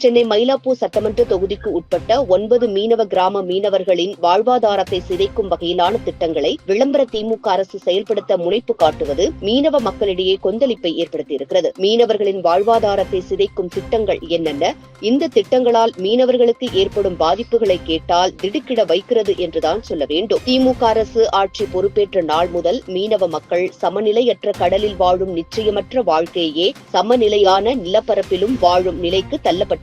சென்னை மயிலாப்பூர் சட்டமன்ற தொகுதிக்கு உட்பட்ட ஒன்பது மீனவ கிராம மீனவர்களின் வாழ்வாதாரத்தை சிதைக்கும் வகையிலான திட்டங்களை விளம்பர திமுக அரசு செயல்படுத்த முனைப்பு காட்டுவது மீனவ மக்களிடையே கொந்தளிப்பை ஏற்படுத்தியிருக்கிறது. மீனவர்களின் வாழ்வாதாரத்தை சிதைக்கும் திட்டங்கள் என்னென்ன? இந்த திட்டங்களால் மீனவர்களுக்கு ஏற்படும் பாதிப்புகளை கேட்டால் திடுக்கிட வைக்கிறது என்றுதான் சொல்ல வேண்டும். திமுக அரசு ஆட்சி பொறுப்பேற்ற நாள் முதல் மீனவ மக்கள் சமநிலையற்ற கடலில் வாழும் நிச்சயமற்ற வாழ்க்கையே சமநிலையான நிலப்பரப்பிலும் வாழும் நிலைக்கு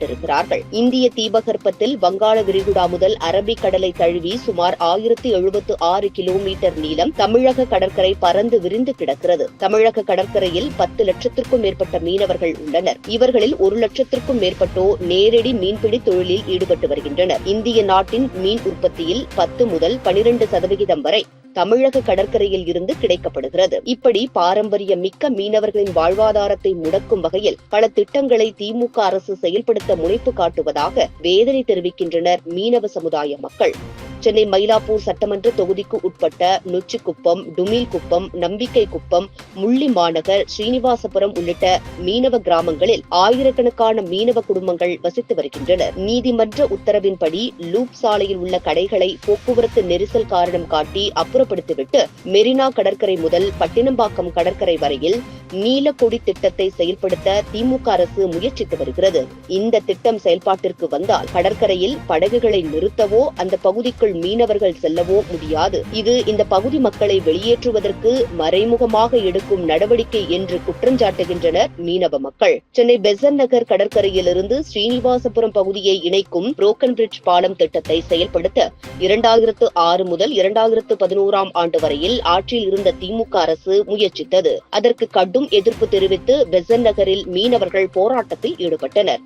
வைத்திருக்கிறார்கள். இந்திய தீபகற்பத்தில் வங்காள விரிகுடா முதல் அரபிக் கடலை தழுவி சுமார் ஆயிரத்தி எழுபத்து ஆறு கிலோமீட்டர் நீளம் தமிழக கடற்கரை பறந்து விரிந்து கிடக்கிறது. தமிழக கடற்கரையில் பத்து லட்சத்திற்கும் மேற்பட்ட மீனவர்கள் உள்ளனர். இவர்களில் ஒரு லட்சத்திற்கும் மேற்பட்டோர் நேரடி மீன்பிடி தொழிலில் ஈடுபட்டு வருகின்றனர். இந்திய நாட்டின் மீன் உற்பத்தியில் பத்து முதல் பனிரெண்டு சதவிகிதம் வரை தமிழக கடற்கரையில் இருந்து கிடைக்கப்படுகிறது. இப்படி பாரம்பரிய மிக்க மீனவர்களின் வாழ்வாதாரத்தை முடக்கும் வகையில் பல திட்டங்களை திமுக அரசு செயல்படுத்த முனைப்பு காட்டுவதாக வேதனை தெரிவிக்கின்றனர் மீனவ சமுதாய மக்கள். சென்னை மயிலாப்பூர் சட்டமன்ற தொகுதிக்கு உட்பட்ட நொச்சிக்குப்பம் டுமில்குப்பம் நம்பிக்கை குப்பம் முள்ளி மாநகர் ஸ்ரீனிவாசபுரம் உள்ளிட்ட மீனவ கிராமங்களில் ஆயிரக்கணக்கான மீனவ குடும்பங்கள் வசித்து வருகின்றனர். நீதிமன்ற உத்தரவின்படி லூப் சாலையில் உள்ள கடைகளை போக்குவரத்து நெரிசல் காரணம் காட்டி அப்புறப்படுத்திவிட்டு மெரினா கடற்கரை முதல் பட்டினம்பாக்கம் கடற்கரை வரையில் நீலக்கொடி திட்டத்தை செயல்படுத்த திமுக அரசு முயற்சித்து வருகிறது. இந்த திட்டம் செயல்பாட்டிற்கு வந்தால் கடற்கரையில் படகுகளை நிறுத்தவோ அந்த பகுதிக்கு பகுதிக்குள் மீனவர்கள் செல்லவோ முடியாது. இது இந்த பகுதி மக்களை வெளியேற்றுவதற்கு மறைமுகமாக எடுக்கும் நடவடிக்கை என்று குற்றஞ்சாட்டுகின்றனர் மீனவ மக்கள். சென்னை பெசன் நகர் கடற்கரையிலிருந்து ஸ்ரீனிவாசபுரம் பகுதியை இணைக்கும் புரோக்கன் பிரிட்ஜ் பாலம் திட்டத்தை செயல்படுத்த இரண்டாயிரத்து ஆறு முதல் இரண்டாயிரத்து பதினோராம் ஆண்டு வரையில் ஆட்சியில் இருந்த திமுக அரசு முயற்சித்தது. அதற்கு கடும் எதிர்ப்பு தெரிவித்து பெசன் நகரில் மீனவர்கள் போராட்டத்தில் ஈடுபட்டனர்.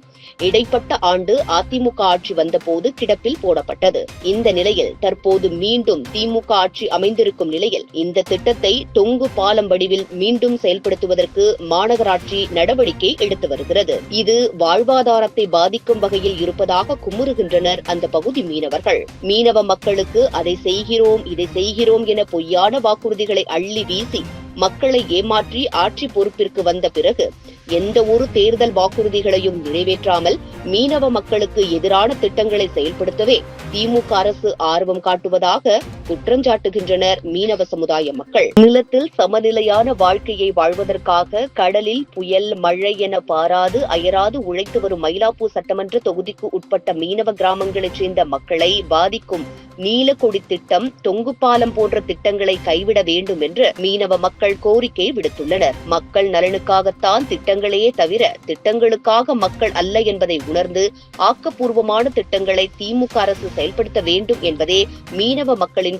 இடைப்பட்ட ஆண்டு அதிமுக ஆட்சி வந்தபோது கிடப்பில் போடப்பட்டது. இந்த நிலை நிலையில் தற்போது மீண்டும் திமுக ஆட்சி அமைந்திருக்கும் நிலையில் இந்த திட்டத்தை தொங்கு பாலம் வடிவில் மீண்டும் செயல்படுத்துவதற்கு மாநகராட்சி நடவடிக்கை எடுத்து வருகிறது. இது வாழ்வாதாரத்தை பாதிக்கும் வகையில் இருப்பதாக குமுறுகின்றனர் அந்த பகுதி மீனவர்கள். மீனவ மக்களுக்கு அதை செய்கிறோம் இதை செய்கிறோம் என பொய்யான வாக்குறுதிகளை அள்ளி வீசி மக்களை ஏமாற்றி ஆட்சி பொறுப்பிற்கு வந்த பிறகு எந்த ஒரு தேர்தல் வாக்குறுதிகளையும் நிறைவேற்றாமல் மீனவ மக்களுக்கு எதிரான திட்டங்களை செயல்படுத்தவே திமுக அரசு ஆர்வம் காட்டுவதாக குற்றஞ்சாட்டுகின்றனர் மீனவ சமுதாய மக்கள். நிலத்தில் சமநிலையான வாழ்க்கையை வாழ்வதற்காக கடலில் புயல் மழை என பாராது அயராது உழைத்து வரும் மயிலாப்பூர் சட்டமன்ற தொகுதிக்கு உட்பட்ட மீனவ கிராமங்களைச் சேர்ந்த மக்களை பாதிக்கும் நீலக்கொடி திட்டம் தொங்கு பாலம் போன்ற திட்டங்களை கைவிட வேண்டும் என்று மீனவ மக்கள் கோரிக்கை விடுத்துள்ளனர். மக்கள் நலனுக்காகத்தான் திட்டங்களையே தவிர திட்டங்களுக்காக மக்கள் அல்ல என்பதை உணர்ந்து ஆக்கப்பூர்வமான திட்டங்களை திமுக அரசு செயல்படுத்த வேண்டும் என்பதே மீனவ மக்களின்